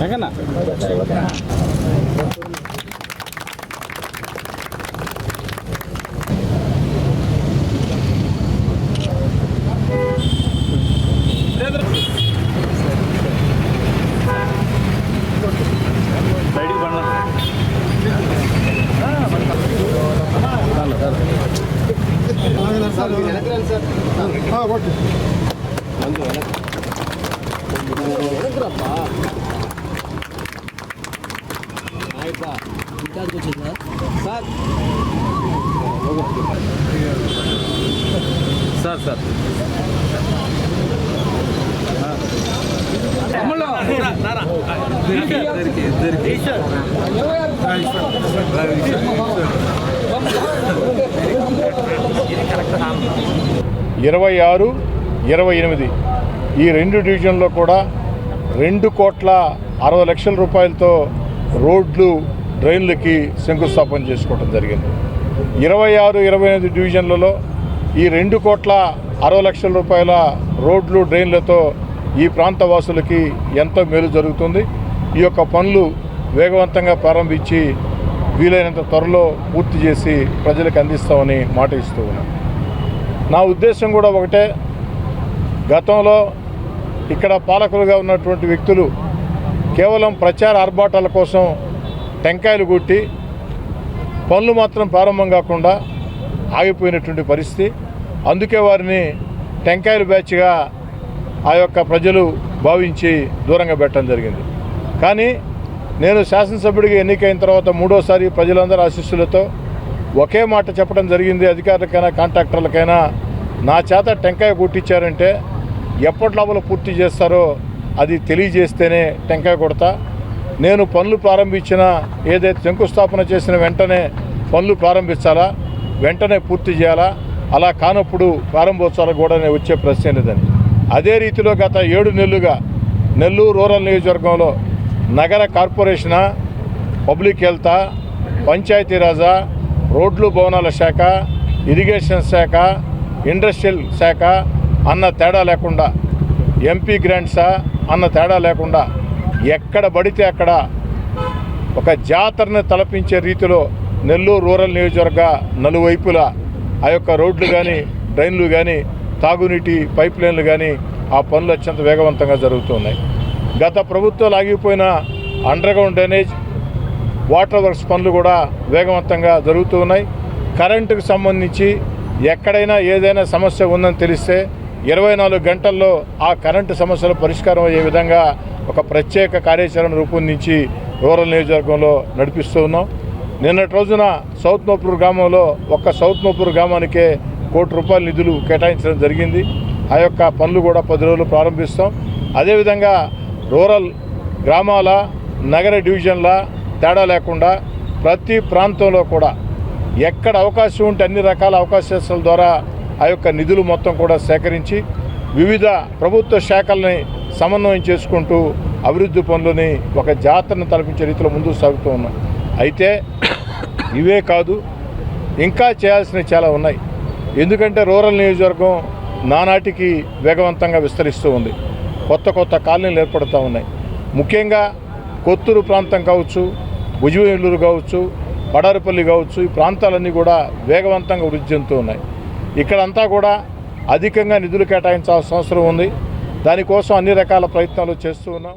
দেখেন না Ah, okay. బండి సార్. సార్ ఇరవై ఆరు ఇరవై ఎనిమిది. ఈ రెండు డివిజన్లో కూడా రెండు కోట్ల అరవై లక్షల రూపాయలతో రోడ్లు డ్రైన్లకి శంకుస్థాపన చేసుకోవడం జరిగింది. ఇరవై ఆరు ఇరవై ఎనిమిది డివిజన్లలో ఈ రెండు కోట్ల అరవై లక్షల రూపాయల రోడ్లు డ్రైన్లతో ఈ ప్రాంత వాసులకి ఎంతో మేలు జరుగుతుంది. ఈ యొక్క పనులు వేగవంతంగా ప్రారంభించి వీలైనంత త్వరలో పూర్తి చేసి ప్రజలకు అందిస్తామని మాట ఇస్తూ ఉన్నాను నా ఉద్దేశం కూడా ఒకటే. గతంలో ఇక్కడ పాలకులుగా ఉన్నటువంటి వ్యక్తులు కేవలం ప్రచార ఆర్భాటాల కోసం టెంకాయలు కొట్టి పనులు మాత్రం ప్రారంభం కాకుండా ఆగిపోయినటువంటి పరిస్థితి. అందుకే వారిని టెంకాయలు బ్యాచ్గా ఆ యొక్క ప్రజలు భావించి దూరంగా పెట్టడం జరిగింది. కానీ నేను శాసనసభ్యుడిగా ఎన్నికైన తర్వాత మూడోసారి ప్రజలందరి ఆశీస్సులతో ఒకే మాట చెప్పడం జరిగింది. అధికారులకైనా కాంట్రాక్టర్లకైనా నా చేత టెంకాయ కొట్టించారంటే ఎప్పటి లోపల పూర్తి చేస్తారో అది తెలియజేస్తేనే టెంకాయ కొడతా. నేను పనులు ప్రారంభించిన ఏదైతే శంకుస్థాపన చేసిన వెంటనే పనులు ప్రారంభించాలా వెంటనే పూర్తి చేయాలా అలా కానప్పుడు ప్రారంభోత్సవాలు కూడా నేను వచ్చే ప్రశ్న లేదని అదే రీతిలో గత ఏడు నెలలుగా నెల్లూరు రూరల్ నియోజకవర్గంలో నగర కార్పొరేషనా పబ్లిక్ హెల్తా పంచాయతీరాజా రోడ్లు భవనాల శాఖ ఇరిగేషన్ శాఖ ఇండస్ట్రియల్ శాఖ అన్న తేడా లేకుండా ఎంపీ గ్రాంట్సా అన్న తేడా లేకుండా ఎక్కడ పడితే అక్కడ ఒక జాతరని తలపించే రీతిలో నెల్లూరు రూరల్ నియోజకవర్గ నలువైపులా ఆ యొక్క రోడ్లు కానీ డ్రైన్లు కానీ తాగునీటి పైప్ లైన్లు కానీ ఆ పనులు అత్యంత వేగవంతంగా జరుగుతున్నాయి. గత ప్రభుత్వాలు ఆగిపోయిన అండర్గ్రౌండ్ డ్రైనేజ్ వాటర్ వర్క్స్ పనులు కూడా వేగవంతంగా జరుగుతూ ఉన్నాయి. కరెంటుకు సంబంధించి ఎక్కడైనా ఏదైనా సమస్య ఉందని తెలిస్తే ఇరవై నాలుగు గంటల్లో ఆ కరెంటు సమస్యలు పరిష్కారం అయ్యే విధంగా ఒక ప్రత్యేక కార్యాచరణ రూపొందించి రూరల్ నియోజకవర్గంలో నడిపిస్తూ ఉన్నాం. నిన్నటి రోజున సౌత్ నోపూర్ గ్రామంలో ఒక్క సౌత్ నోపూర్ గ్రామానికే కోటి రూపాయల నిధులు కేటాయించడం జరిగింది. ఆ యొక్క పనులు కూడా పది రోజులు ప్రారంభిస్తాం. అదేవిధంగా రూరల్ గ్రామాల నగర డివిజన్ల తేడా లేకుండా ప్రతి ప్రాంతంలో కూడా ఎక్కడ అవకాశం ఉంటే అన్ని రకాల అవకాశాల ద్వారా ఆ యొక్క నిధులు మొత్తం కూడా సేకరించి వివిధ ప్రభుత్వ శాఖల్ని సమన్వయం చేసుకుంటూ అభివృద్ధి పనులని ఒక జాతరను తలపించే రీతిలో ముందుకు సాగుతూ ఉన్నాం. అయితే ఇవే కాదు ఇంకా చేయాల్సినవి చాలా ఉన్నాయి. ఎందుకంటే రూరల్ నియోజకవర్గం నానాటికి వేగవంతంగా విస్తరిస్తూ ఉంది. కొత్త కొత్త కాలనీలు ఏర్పడుతూ ఉన్నాయి. ముఖ్యంగా కొత్తూరు ప్రాంతం కావచ్చు భుజవేలూరు కావచ్చు పడారిపల్లి కావచ్చు ఈ ప్రాంతాలన్నీ కూడా వేగవంతంగా వృద్ధి చెందుతూ ఉన్నాయి. ఇక్కడంతా కూడా అధికంగా నిధులు కేటాయించాల్సిన అవసరం ఉంది. దానికోసం అన్ని రకాల ప్రయత్నాలు చేస్తూ ఉన్నాం.